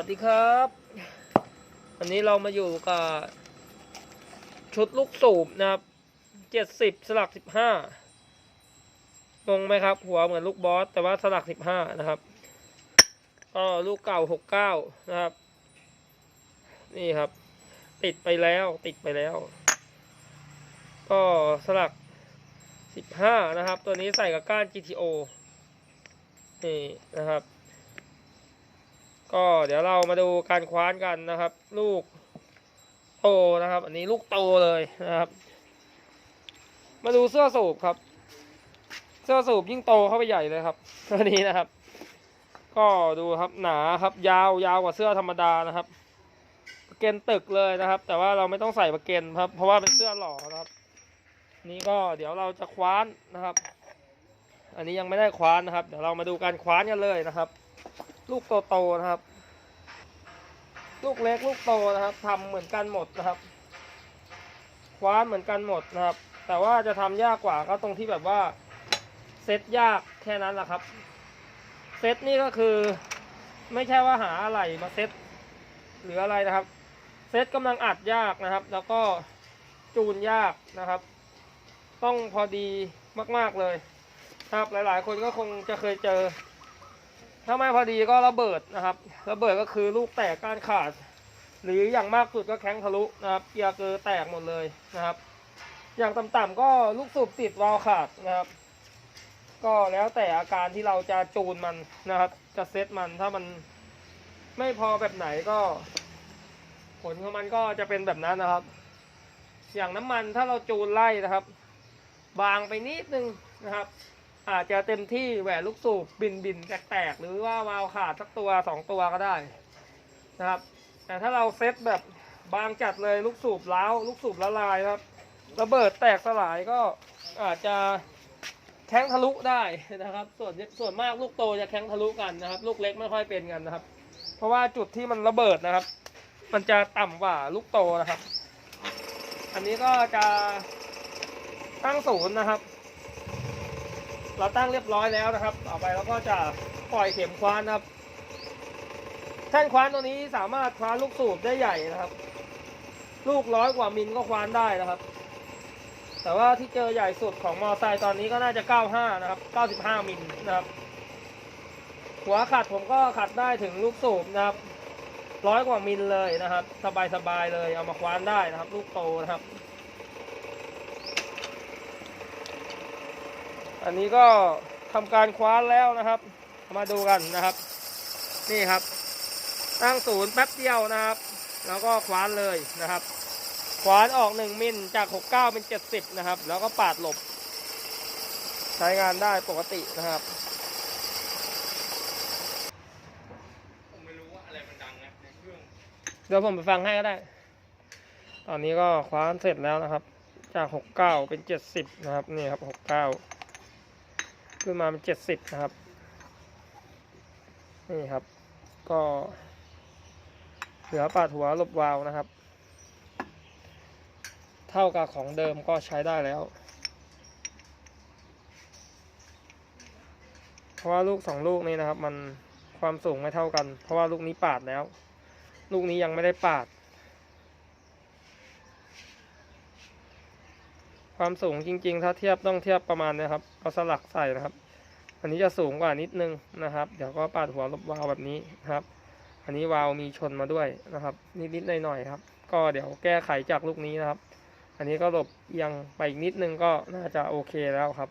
วัสดีครับ วันนี้เรามาอยู่กับชุดลูกสูบนะครับเจ็ดสิบสลักสิบห้างงไหมครับ หัวเหมือนลูกบอส แต่ว่าสลักสิบห้านะครับก็ลูกเก่าหกเก้านะครับ นี่ครับ ติดไปแล้วติดไปแล้ว ก็สลักสิบห้านะครับ ตัวนี้ใส่กับก้าน GTO นี่นะครับ ก็เดี๋ยวเรามาดูการคว้านกันนะครับ ลูกโตนะครับ อันนี้ลูกโตเลยนะครับ มาดูเสื้อสูบครับ เสื้อสูบยิ่งโตเข้าไปใหญ่เลยครับตัวนี้นะครับ ก็ดูครับหนาครับ ยาวยาวกว่าเสื้อธรรมดานะครับปะเกนตึกเลยนะครับ แต่ว่าเราไม่ต้องใส่ประเกนครับ เพราะว่าเป็นเสื้อหล่อนะครับ นี่ก็เดี๋ยวเราจะคว้านนะครับ อันนี้ยังไม่ได้คว้านนะครับ เดี๋ยวเรามาดูการคว้านกันเลยนะครับ ลูกโตๆนะครับ ลูกเล็กลูกโตนะครับทำเหมือนกันหมดนะครับคว้านเหมือนกันหมดนะครับ แต่ว่าจะทำยากกว่าก็ตรงที่แบบว่าเซตยากแค่นั้นแหละครับ เซตนี่ก็คือไม่ใช่ว่าหาอะไรมาเซตหรืออะไรนะครับ เซตกำลังอัดยากนะครับ แล้วก็จูนยากนะครับ ต้องพอดีมาก ๆเลยนะครับหลายๆ คนก็คงจะเคยเจอ ถ้าไม่พอดีก็ระเบิดนะครับ ระเบิดก็คือลูกแตกก้านขาด หรืออย่างมากสุดก็แข้งทะลุนะครับเกียร์เกอร์แตกหมดเลยนะครับ อย่างต่ำๆก็ลูกสูบติดวาล์วขาดนะครับ ก็แล้วแต่อาการที่เราจะจูนมันนะครับ จะเซตมันถ้ามันไม่พอแบบไหนก็ ผลของมันก็จะเป็นแบบนั้นนะครับ อย่างน้ำมันถ้าเราจูนไล่นะครับ บางไปนิดนึงนะครับ อาจจะเต็มที่แหวนลูกสูบบินบินแตกๆหรือว่าวาล์วขาดสักตัวสองตัวก็ได้นะครับ แต่ถ้าเราเซตแบบบางจัดเลยลูกสูบล้าวลูกสูบละลายครับระเบิดแตกสลายก็อาจจะแข้งทะลุได้นะครับ ส่วนส่วนมากลูกโตจะแข้งทะลุกันนะครับ ลูกเล็กไม่ค่อยเป็นกันนะครับ เพราะว่าจุดที่มันระเบิดนะครับ มันจะต่ำกว่าลูกโตนะครับ อันนี้ก็จะตั้งศูนย์นะครับ เราตั้งเรียบร้อยแล้วนะครับ ต่อไปเราก็จะปล่อยเข็มคว้านครับแท่นคว้านตัวนี้สามารถคว้านลูกสูบได้ใหญ่นะครับ ลูกร้อยกว่ามิลก็คว้านได้นะครับ แต่ว่าที่เจอใหญ่สุดของมอไซค์ตอนนี้ก็น่าจะ 95 นะครับ 95 มิลนะครับ หัวขัดผมก็ขัดได้ถึงลูกสูบนะครับร้อยกว่ามิลเลยนะครับ สบายๆเลยเอามาคว้านได้นะครับ ลูกโตนะครับ อันนี้ก็ทำการคว้านแล้วนะครับ มาดูกันนะครับ นี่ครับ ตั้งศูนย์แป๊บเดียวนะครับ แล้วก็คว้านเลยนะครับ คว้านออกหนึ่งมิลจากหกเก้าเป็นเจ็ดสิบนะครับ แล้วก็ปาดหลบ ใช้งานได้ปกตินะครับเครื่องเดี๋ยวผมไปฟังให้ก็ได้ ตอนนี้ก็คว้านเสร็จแล้วนะครับ จากหกเก้าเป็นเจ็ดสิบนะครับ นี่ครับหกเก้า ขึ้นมาเป็นเจ็ดสิบนะครับ นี่ครับ ก็เหลือปาดหัวหลบวาวนะครับ เท่ากับของเดิมก็ใช้ได้แล้ว เพราะว่าลูกสองลูกนี้นะครับ มันความสูงไม่เท่ากัน เพราะว่าลูกนี้ปาดแล้ว ลูกนี้ยังไม่ได้ปาด ความสูงจริง ๆ ถ้าเทียบต้องเทียบประมาณนะครับ เอาสลักใส่นะครับ อันนี้จะสูงกว่านิดนึงนะครับ เดี๋ยวก็ปาดหัวลบวาล์วแบบนี้นะครับ อันนี้วาล์วมีชนมาด้วยนะครับ นิดๆหน่อยๆครับ ก็เดี๋ยวแก้ไขจากลูกนี้นะครับ อันนี้ก็หลบเอียงไปอีกนิดนึงก็น่าจะโอเคแล้วครับ